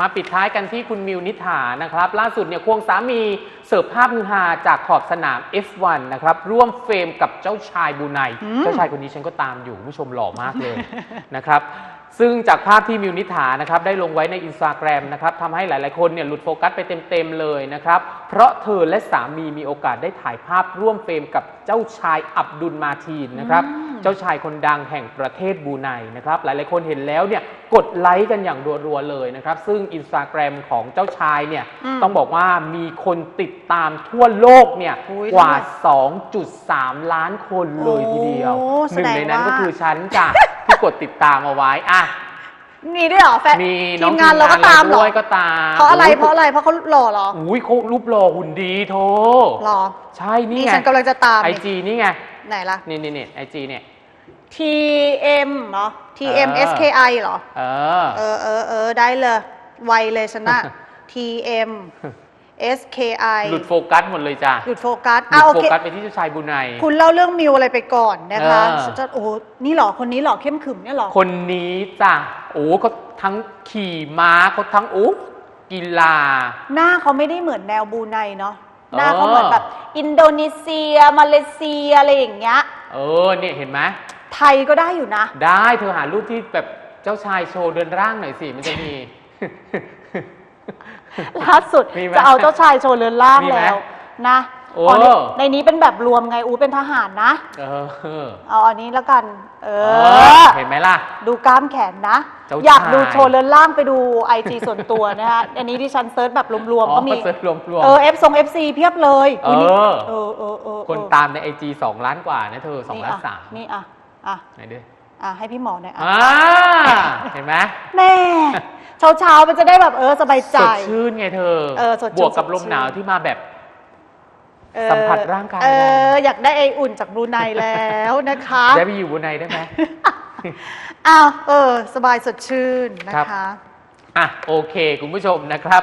มาปิดท้ายกันที่คุณมิวนิษฐานะครับ ล่าสุดเนี่ยควงสามีเสิร์ฟภาพฮือฮาจากขอบสนาม F1 นะครับ ร่วมเฟรมกับเจ้าชายบรูไนอืมเจ้าชายคนนี้ฉันก็ตามอยู่คุณผู้ชมหล่อมากเลยนะครับ ซึ่งจากภาพที่มิวนิษฐานะครับได้ลงไว้ในอินสตาแกรมนะครับทำให้หลายๆคนเนี่ยหลุดโฟกัสไปเต็ม ๆ เลยนะครับ เพราะเธอและสามีมีโอกาสได้ถ่ายภาพร่วมเฟรมกับเจ้าชายอับดุลมาทีนนะครับอืม เจ้าชายคนดังแห่งประเทศบรูไนนะครับหลายๆคนเห็นแล้วเนี่ยกดไลค์กันอย่างรัวๆเลยนะครับซึ่งอินสตาแกรมของเจ้าชายเนี่ยอืมต้องบอกว่ามีคนติดตามทั่วโลกเนี่ยอุ๊ยกว่าเท่าไหร่2.3 ล้านคนเลยทีเดียวโอ้หนึ่งในนั้นแสดงว่าก็คือฉันจ้ะที่กดติดตามเอาไว้อะมีด้วยเหรอแฟนมีทีน้องมงานเราก็ตามเหรอด้วยก็ตามเพราะอะไรเพราะอะไรเพราะเขาหล่อเหรออุ้ยเขารูปหล่อหุ่นดีโทหรอใช่นี่นี่ไงฉันกำลังจะตามไอจีนี่ไง ไหนล่ะ นี่นี่นี่ไอจีเนี่ย TM เหรอ TM เออ SKI เหรอ เออ เออเออเออได้เลย ไวเลยฉันน่ะ TM SKI หลุดโฟกัสหมดเลยจ้ะหยุดโฟกัสหลุอะดโอโฟเคกัสไปที่เจ้าชายบรูไน คุณเล่าเรื่องมิวอะไรไปก่อนนะคะเออ ฉันจะโอ้โหนี่เหรอ คนนี้เหรอ เข้มขึมเนี่ยเหรอ คนนี้จ้ะ โอ้เขาทั้งขี่ม้าเขาทั้งโอ้กีฬา หน้าเขาไม่ได้เหมือนแนวบรูไนเนาะเออ หน้าเขาเหมือนแบบอินโดนีเซีย มาเลเซียอะไรอย่างเงี้ย เออเนี่ยเห็นไหมไทยก็ได้อยู่นะ ได้เธอหารูปที่แบบเจ้าชายโชว์เดินร่างหน่อยสิมันจะมี ล่าสุดมีไหมจะเอาเจ้าชายโชว์เรือนล่างมีไหม แล้วนะ โอ้ในในนี้เป็นแบบรวมไงอูเป็นทหารนะเออเอาอันนี้แล้วกันเอเออ เห็นไหมล่ะ ดูกล้ามแขนนะ เจ้าอยากดูชาย โชว์เรือนล่างไปดูไอจีส่วนตัวนะฮะ อันนี้ที่ฉันเซิร์ชแบบรวมอ๋ๆอก็มีเซิร์ชรวมรวม เออเอฟทรงเอฟซีเพียบเลยเออ นี่เออเออเออคนตามในไอจีสองล้านกว่านะเธอสองล้านสามนี่อะอะไหนดิอะให้พี่หมอหน่อยอะอ่าเห็นไหมแม่เช้าเช้าๆมันจะได้แบบเออสบายใจ สดชื่นไงเธอ เออสดชื่นบวกกับสดชื่น ลมหนาวที่มาแบบ เออสัมผัสร่างกายเอเราออยากได้ไออุ่นจากบรูไนแล้วนะคะ ได้ไปอยู่บนในได้ไหม อ้าวเออ สบายสดชื่นนะครัคะ บ อะโอเค คุณผู้ชมนะครับ